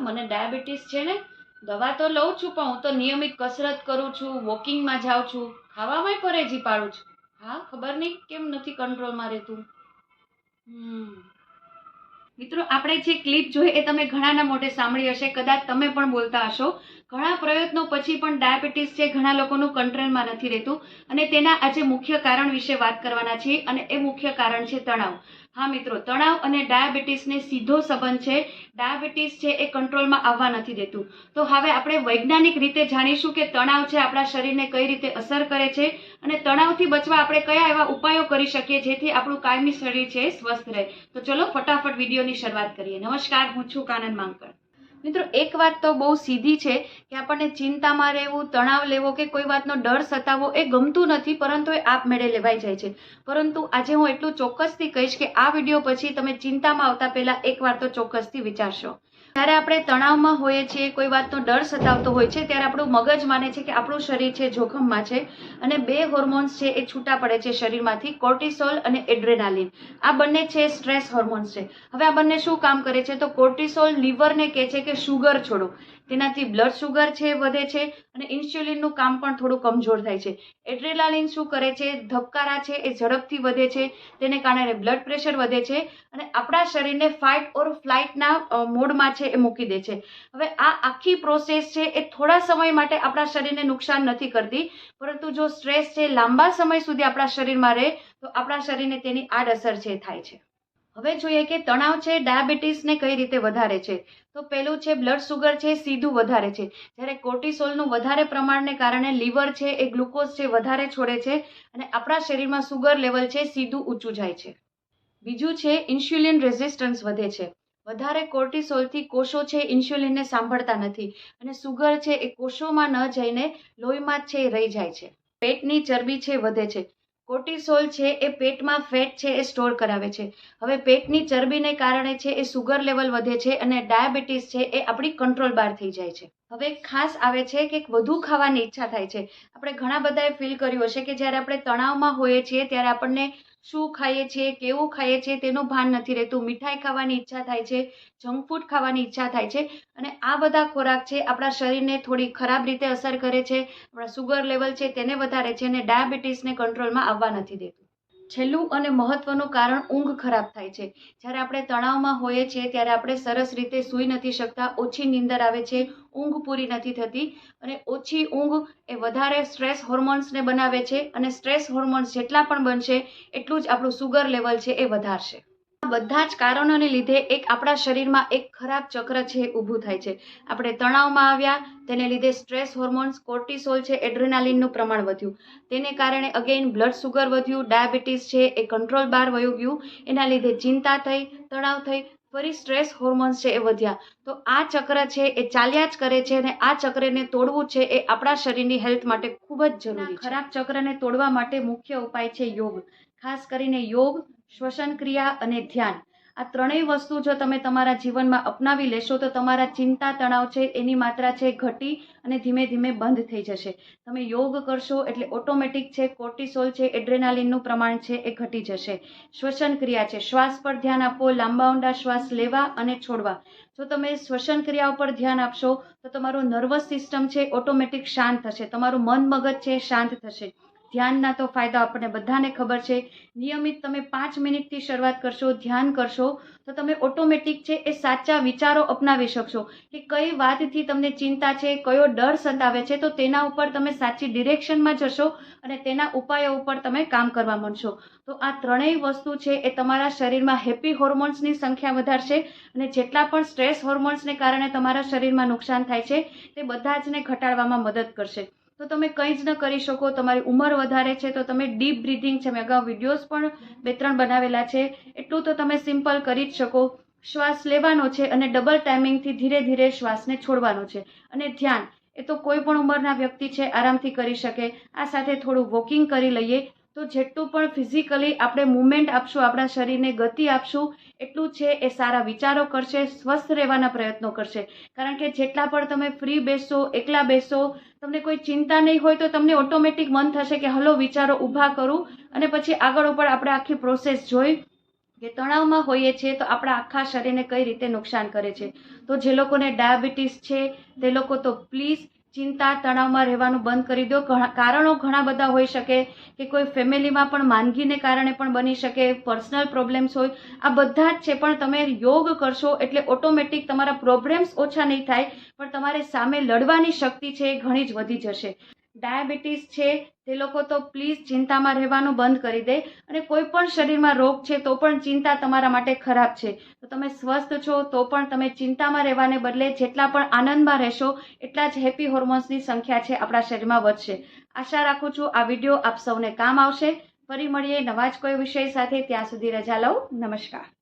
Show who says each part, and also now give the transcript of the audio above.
Speaker 1: મને ડાયાબિટીસ છે ને, દવા તો લઉં છું, પણ હું તો નિયમિત કસરત કરું છું, વોકિંગમાં જાઉં છું, ખાવામાં પરેજી પાડું છું. હા, ખબર નહીં, કેમ નથી કંટ્રોલમાં રહેતું? મિત્રો, આપણે જે ક્લિપ જોઈ એ તમે ઘણાના મોઢે સાંભળી હશે, કદાચ તમે પણ બોલતા હશો. ઘણા પ્રયત્નો પછી પણ ડાયાબિટીસ છે, ઘણા લોકોનું કંટ્રોલમાં નથી રહેતું. અને તેના આજે મુખ્ય કારણ વિશે વાત કરવાના છીએ, અને એ મુખ્ય કારણ છે તણાવ. હા મિત્રો, તણાવ અને ડાયાબિટીસને સીધો સંબંધ છે. ડાયાબિટીસ છે એ કંટ્રોલમાં આવવા નથી દેતું. તો હવે આપણે વૈજ્ઞાનિક રીતે જાણીશું કે તણાવ છે આપણા શરીરને કઈ રીતે અસર કરે છે અને તણાવથી બચવા આપણે કયા એવા ઉપાયો કરી શકીએ જેથી આપણું કાયમી શરીર છે સ્વસ્થ રહે. તો ચલો ફટાફટ વિડીયોની શરૂઆત કરીએ. નમસ્કાર, હું છું કાનન માંકર મિત્રો, એક વાત તો બહુ સીધી છે કે આપણને ચિંતામાં રહેવું, તણાવ લેવો કે કોઈ વાતનો ડર સતાવવો એ ગમતું નથી, પરંતુ એ આપમેળે લેવાઈ જાય છે. પરંતુ આજે હું એટલું ચોક્કસથી કહીશ કે આ વીડિયો પછી તમે ચિંતામાં આવતા પહેલાં એકવાર તો ચોક્કસથી વિચારશો. જ્યારે આપણે તણાવમાં હોઈએ છીએ, કોઈ વાતનો ડર સતાવતો હોય છે, ત્યારે આપણું મગજ માને છે કે આપણું શરીર છે જોખમમાં છે અને બે હોર્મોન્સ છે એ છૂટા પડે છે શરીરમાંથી, કોર્ટિસોલ અને એડ્રેનાલિન. આ બંને છે સ્ટ્રેસ હોર્મોન્સ છે. હવે આ બંને શું કામ કરે છે? તો કોર્ટિસોલ લીવરને કહે છે કે શુગર છોડો. તેનાથી બ્લડ શુગર છે, વધે છે અને ઇન્સ્યુલિનનું કામ પણ થોડું કમજોર થાય છે. એડ્રેલાલિન શું કરે છે? ધબકારા છે, એ ઝડપથી વધે છે. તેને કારણે બ્લડ પ્રેશર વધે છે અને આપણા શરીરને ફાઇટ ઓર ફ્લાઇટના મોડમાં છે એ મૂકી દે છે. હવે આ આખી પ્રોસેસ છે એ થોડા સમય માટે આપણા શરીરને નુકસાન નથી કરતી. પરંતુ જો સ્ટ્રેસ છે, લાંબા સમય સુધી આપણા શરીરમાં રહે, તો આપણા શરીરને તેની આડઅસર છે, થાય છે. હવે જોઈએ કે તણાવ છે ડાયાબિટીસને કઈ રીતે વધારે છે? તો પેલું છે બ્લડ સુગર છે, સીધું વધારે છે. જ્યારે કોર્ટિસોલનું વધારે પ્રમાણને કારણે લીવર છે, એ ગ્લુકોઝ છે, વધારે છોડે છે અને આપણા શરીરમાં સુગર લેવલ છે, સીધું ઊંચું જાય છે. બીજું છે ઇન્સ્યુલિન રેઝિસ્ટન્સ વધે છે. વધારે કોર્ટિસોલથી કોષો છે ઇન્સ્યુલિનને સાંભળતા નથી અને સુગર છે, એ કોષોમાં ન જઈને લોહીમાં છે, એ રહી જાય છે. પેટની ચરબી છે, વધે છે. કોર્ટિસોલ છે એ પેટમાં ફેટ છે એ સ્ટોર કરાવે છે. હવે પેટની ચરબીને કારણે છે એ સુગર લેવલ વધે છે અને ડાયાબિટીસ છે એ આપણી કંટ્રોલ બહાર થઈ જાય છે. હવે ખાસ આવે છે કે વધુ ખાવાની ઈચ્છા થાય છે. આપણે ઘણા બધાએ ફીલ કર્યું હશે કે જ્યારે આપણે તણાવમાં હોઈએ છીએ ત્યારે આપણને શું ખાઈએ છીએ, કેવું ખાઈએ છીએ તેનું ભાન નથી રહેતું. મીઠાઈ ખાવાની ઈચ્છા થાય છે જંક ફૂડ ખાવાની ઈચ્છા થાય છે અને આ બધા ખોરાક છે આપણા શરીરને થોડી ખરાબ રીતે અસર કરે છે. આપણા સુગર લેવલ છે તેને વધારે છે અને ડાયાબિટીસને કંટ્રોલમાં આવવા નથી દેતું. છેલ્લું અને મહત્વનું કારણ ઊંઘ ખરાબ થાય છે. જ્યારે આપણે તણાવમાં હોઈએ છીએ, ત્યારે આપણે સરસ રીતે સૂઈ નથી શકતા, ઓછી નીંદર આવે છે, ઊંઘ પૂરી નથી થતી અને ઓછી ઊંઘ એ વધારે સ્ટ્રેસ હોર્મોન્સને બનાવે છે અને સ્ટ્રેસ હોર્મોન્સ જેટલા પણ બનશે, એટલું જ આપણું સુગર લેવલ છે એ વધારશે. બધા જ કારણોને લીધે એક આપણા શરીરમાં એક ખરાબ ચક્ર છે ઊભું થાય છે. આપણે તણાવમાં આવ્યા, તેને લીધે સ્ટ્રેસ હોર્મોન્સ, કોર્ટિસોલ છે, એડ્રેનાલિનનું પ્રમાણ વધ્યું. તેને કારણે અગેઇન બ્લડ સુગર વધ્યું, ડાયાબિટીસ છે, એ કંટ્રોલ બહાર વયું ગયું. એના લીધે ચિંતા થઈ, તણાવ થઈ ફરી સ્ટ્રેસ હોર્મોન્સ છે એ વધ્યા. તો આ ચક્ર છે એ ચાલ્યા જ કરે છે અને આ ચક્રને તોડવું છે એ આપણા શરીરની હેલ્થ માટે ખૂબ જ જરૂરી છે. ખરાબ ચક્રને તોડવા માટે મુખ્ય ઉપાય છે યોગ. ખાસ કરીને યોગ શ્વસન ક્રિયા અને ધ્યાન. આ ત્રણેય વસ્તુ જો તમે તમારા જીવનમાં અપનાવી લેશો, તો તમારા ચિંતા તણાવ છે, એની માત્રા છે ઘટી અને ધીમે ધીમે બંધ થઈ જશે. તમે યોગ કરશો એટલે ઓટોમેટિક છે, કોર્ટિસોલ છે, એડ્રેનાલિનનું પ્રમાણ છે, એ ઘટી જશે. શ્વસન ક્રિયા છે, શ્વાસ પર ધ્યાન આપો, લાંબા ઊંડા શ્વાસ લેવા અને છોડવા. જો તમે શ્વસન ક્રિયા ઉપર ધ્યાન આપશો, તો તમારું નર્વસ સિસ્ટમ છે, ઓટોમેટિક શાંત થશે. તમારું મન મગજ છે, શાંત થશે. ધ્યાનના તો ફાયદા આપણને બધાને ખબર છે. નિયમિત તમે પાંચ મિનિટથી શરૂઆત કરશો, ધ્યાન કરશો, તો તમે ઓટોમેટિક છે એ સાચા વિચારો અપનાવી શકશો કે કઈ વાતથી તમને ચિંતા છે, કયો ડર સતાવે છે, તો તેના ઉપર તમે સાચી ડિરેક્શનમાં જશો અને તેના ઉપાયો ઉપર તમે કામ કરવા માંડશો. તો આ ત્રણેય વસ્તુ છે એ તમારા શરીરમાં હેપી હોર્મોન્સની સંખ્યા વધારશે અને જેટલા પણ સ્ટ્રેસ હોર્મોન્સને કારણે તમારા શરીરમાં નુકસાન થાય છે, તે બધા જને ઘટાડવામાં મદદ કરશે. તો તમે કંઈ જ ન કરી શકો. તમારી ઉંમર વધારે છે તો તમે ડીપ બ્રિથિંગ છે. મેં અગાઉ વિડીયોઝ પણ બે ત્રણ બનાવેલા છે. એટલું તો તમે સિમ્પલ કરી જ શકો. શ્વાસ લેવાનો છે અને ડબલ ટાઈમિંગથી ધીરે ધીરે શ્વાસને છોડવાનો છે. અને ધ્યાન, એ તો કોઈ પણ ઉંમરના વ્યક્તિ છે, આરામથી કરી શકે. આ સાથે થોડું વોકિંગ કરી લઈએ. તો જેટલું પણ ફિઝિકલી આપણે મુવમેન્ટ આપશું, આપણા શરીરને ગતિ આપશું, એટલું છે એ સારા વિચારો કરશે, સ્વસ્થ રહેવાના પ્રયત્નો કરશે. કારણ કે જેટલા પણ તમે ફ્રી બેસો, એકલા બેસો, તમને કોઈ ચિંતા નહીં હોય તો તમને ઓટોમેટિક મન થશે કે હલો, વિચારો ઊભા કરું. અને પછી આગળ ઉપર આપણે આખી પ્રોસેસ જોઈ કે તણાવમાં હોઈએ છીએ તો આપણા આખા શરીરને કઈ રીતે નુકસાન કરે છે. તો જે લોકોને ડાયાબિટીસ છે, તે લોકો તો પ્લીઝ ચિંતા તણાવમાં રહેવાનું બંધ કરી દો. કારણો ઘણા બધા હોઈ શકે કે કોઈ ફેમિલીમાં પણ માંદગીને કારણે પણ બની શકે, પર્સનલ પ્રોબ્લેમ્સ હોય. આ બધા જ છે, પણ તમે યોગ કરશો એટલે ઓટોમેટિક તમારા પ્રોબ્લેમ્સ ઓછા નહીં થાય, પણ તમારે સામે લડવાની શક્તિ છે એ ઘણી જ વધી જશે. ડાયાબિટીસ છે, તે લોકો તો પ્લીઝ ચિંતામાં રહેવાનું બંધ કરી દે. અને કોઈ પણ શરીરમાં રોગ છે, તો પણ ચિંતા તમારા માટે ખરાબ છે. તો તમે સ્વસ્થ છો, તો પણ તમે ચિંતામાં રહેવાને બદલે જેટલા પણ આનંદમાં રહેશો, એટલા જ હેપી હોર્મોન્સની સંખ્યા છે આપણા શરીરમાં વધશે. આશા રાખું છું આ વીડિયો આપ સૌને કામ આવશે. ફરી મળીએ નવા જ કોઈ વિષય સાથે. ત્યાં સુધી રજા લઉં. નમસ્કાર.